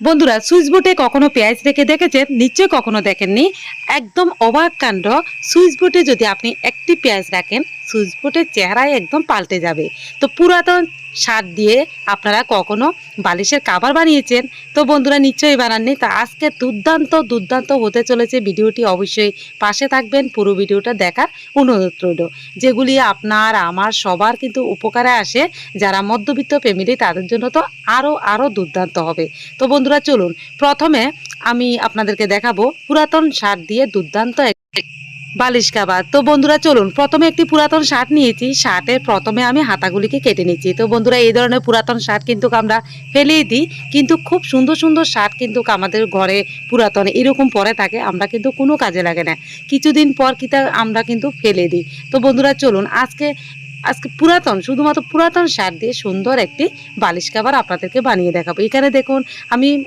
বন্ধুরা, সুইচ বোর্ডে কখনো পেঁয়াজ রেখে দেখেছেন? নিশ্চয়ই কখনো দেখেননি? একদম অবাক কাণ্ড। সুইচ বোর্ডে যদি আপনি একটি পেঁয়াজ রাখেন, সুইচ বোর্ডের চেহারায় একদম পাল্টে যাবে। তো পুরাতন সার দিয়ে আপনারা কখনো বালিশের কাবার বানিয়েছেন? তো বন্ধুরা, নিশ্চয়ই বানাননি তা আজকে দুর্দান্ত দুর্দান্ত হতে চলেছে ভিডিওটি। অবশ্যই পাশে থাকবেন। পুরো ভিডিওটা দেখার অনুরোধ রইল। যেগুলি আপনার, আমার, সবার কিন্তু উপকারে আসে। যারা মধ্যবিত্ত ফ্যামিলি তাদের জন্য তো আরও আরও দুর্দান্ত হবে। তো বন্ধুরা, চলুন। প্রথমে আমি আপনাদেরকে দেখাবো পুরাতন সার দিয়ে দুর্দান্ত বালিশ কাবার তো বন্ধুরা, চলুন, প্রথমে একটি পুরাতন শার্ট নিয়েছি। শার্টের প্রথমে আমি হাতাগুলিকে কেটে নিচ্ছি। তো বন্ধুরা, এই ধরনের পুরাতন শার্ট কিন্তু আমরা ফেলেই দিই। কিন্তু খুব সুন্দর সুন্দর শার্ট কিন্তু আমাদের ঘরে পুরাতন, এরকম পরে থাকে। আমরা কিন্তু কোনো কাজে লাগে না। কিছুদিন পর কিতা আমরা কিন্তু ফেলে দিই। তো বন্ধুরা, চলুন, আজকে আজকে পুরাতন, শুধুমাত্র পুরাতন শার্ট দিয়ে সুন্দর একটি বালিশ কাবার আপনাদেরকে বানিয়ে দেখাবো। এখানে দেখুন, আমি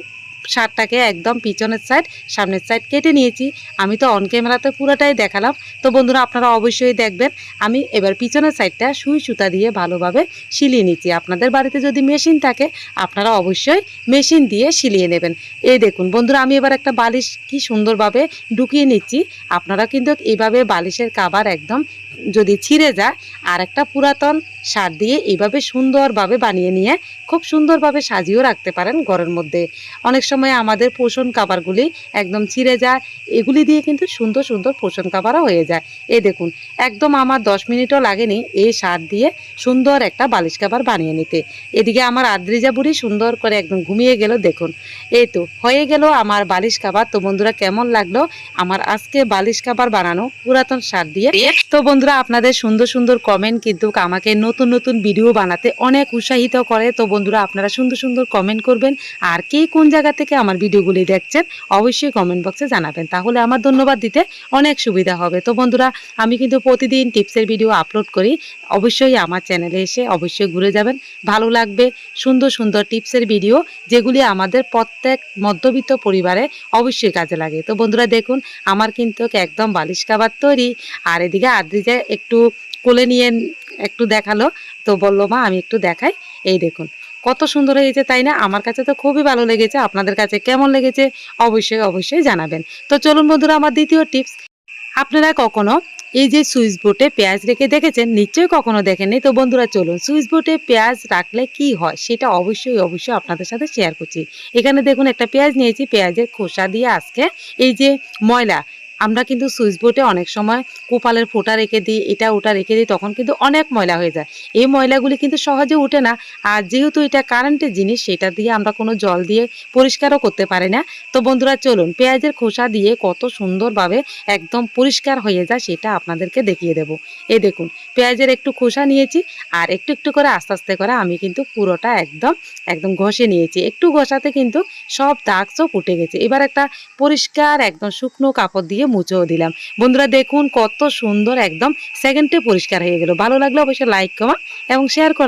শার্টটাকে একদম পিছনের সাইড সামনের সাইড কেটে নিয়েছি। আমি তো অন ক্যামেরাতে পুরোটাই দেখালাম। তো বন্ধুরা, আপনারা অবশ্যই দেখবেন। আমি এবার পিছনের সাইডটা সুই সুতা দিয়ে ভালোভাবে সিলিয়ে নিচ্ছি। আপনাদের বাড়িতে যদি মেশিন থাকে, আপনারা অবশ্যই মেশিন দিয়ে সিলিয়ে নেবেন। এই দেখুন, বন্ধুরা, আমি এবার একটা বালিশ কি সুন্দরভাবে ঢুকিয়ে নিচ্ছি। আপনারা কিন্তু এইভাবে বালিশের কাবার একদম যদি ছিঁড়ে যায় আর একটা পুরাতন সার দিয়ে এইভাবে সুন্দরভাবে বানিয়ে নিয়ে খুব সুন্দরভাবে সাজিয়েও রাখতে পারেন ঘরের মধ্যে। অনেক সময় আমাদের পোষণ কাবারগুলি একদম ছিঁড়ে যায়, এগুলি দিয়ে কিন্তু সুন্দর সুন্দর পোষণ কাবারও হয়ে যায়। এই দেখুন, একদম আমার দশ মিনিটও লাগেনি এই সার দিয়ে সুন্দর একটা বালিশ কাবার বানিয়ে নিতে। এদিকে আমার আদ্রিজা বুড়ি সুন্দর করে একদম ঘুমিয়ে গেল, দেখুন। এই তো, হয়ে গেল আমার বালিশ কাবার তো বন্ধুরা, কেমন লাগল আমার আজকে বালিশ কাবার বানানো পুরাতন সার দিয়ে? তো বন্ধুরা, আপনাদের সুন্দর সুন্দর কমেন্ট কিন্তু আমাকে নতুন নতুন ভিডিও বানাতে অনেক উৎসাহিত করে। তো বন্ধুরা, আপনারা সুন্দর সুন্দর কমেন্ট করবেন। আর কে কোন জায়গা থেকে আমার ভিডিওগুলি দেখছেন, অবশ্যই কমেন্ট বক্সে জানাবেন। তাহলে আমার ধন্যবাদ দিতে অনেক সুবিধা হবে। তো বন্ধুরা, আমি কিন্তু প্রতিদিন টিপসের ভিডিও আপলোড করি। অবশ্যই আমার চ্যানেলে এসে অবশ্যই ঘুরে যাবেন। ভালো লাগবে সুন্দর সুন্দর টিপসের ভিডিও যেগুলি আমাদের প্রত্যেক মধ্যবিত্ত পরিবারে অবশ্যই কাজে লাগে। তো বন্ধুরা, দেখুন, আমার কিন্তু একদম বালিশ কাবার তৈরি। আর এদিকে আদ্রিজা একটু কোলে নিয়ে একটু দেখাল। তো বলল, মা, আমি একটু দেখাই। এই দেখুন, কত সুন্দর হয়েছে, তাই না? আমার কাছে তো খুবই ভালো লেগেছে, আপনাদের কাছে কেমন লেগেছে অবশ্যই অবশ্যই জানাবেন। তো চলুন বন্ধুরা, আমার দ্বিতীয় টিপস। আপনারা কখনো এই যে সুইচ বোর্ডে পেঁয়াজ রেখে দেখেছেন? নিশ্চয়ই কখনো দেখেননি? তো বন্ধুরা, চলুন, সুইচ বোর্ডে পেঁয়াজ রাখলে কি হয়? সেটা অবশ্যই অবশ্যই আপনাদের সাথে শেয়ার করছি। এখানে দেখুন, একটা পেঁয়াজ নিয়েছি, পেঁয়াজের খোসা দিয়ে আজকে এই যে ময়লা আমরা কিন্তু সুইচ বোর্ডে অনেক সময় কোপালের ফোঁটা রেখে দিই, এটা ওটা রেখে দিই, তখন কিন্তু অনেক ময়লা হয়ে যায়। এই ময়লাগুলি কিন্তু সহজে উঠে না, আর যেহেতু এটা কারেন্টের জিনিস, সেটা দিয়ে আমরা কোনো জল দিয়ে পরিষ্কারও করতে পারি না। তো বন্ধুরা, চলুন পেঁয়াজের খোসা দিয়ে কত সুন্দরভাবে একদম পরিষ্কার হয়ে যায়, সেটা আপনাদেরকে দেখিয়ে দেব। এই দেখুন, পেঁয়াজের একটু খোসা নিয়েছি, আর একটু একটু করে আস্তে আস্তে করে আমি কিন্তু পুরোটা একদম একদম ঘষে নিয়েছি। একটু ঘষাতে কিন্তু সব দাগ সব উঠে গেছে। এবার একটা পরিষ্কার একদম শুকনো কাপড় দিয়ে মুছেও দিলাম। বন্ধুরা দেখুন কত সুন্দর একদম সেকেন্ডে পরিষ্কার হয়ে গেল। ভালো লাগলে অবশ্যই লাইক কমা এবং শেয়ার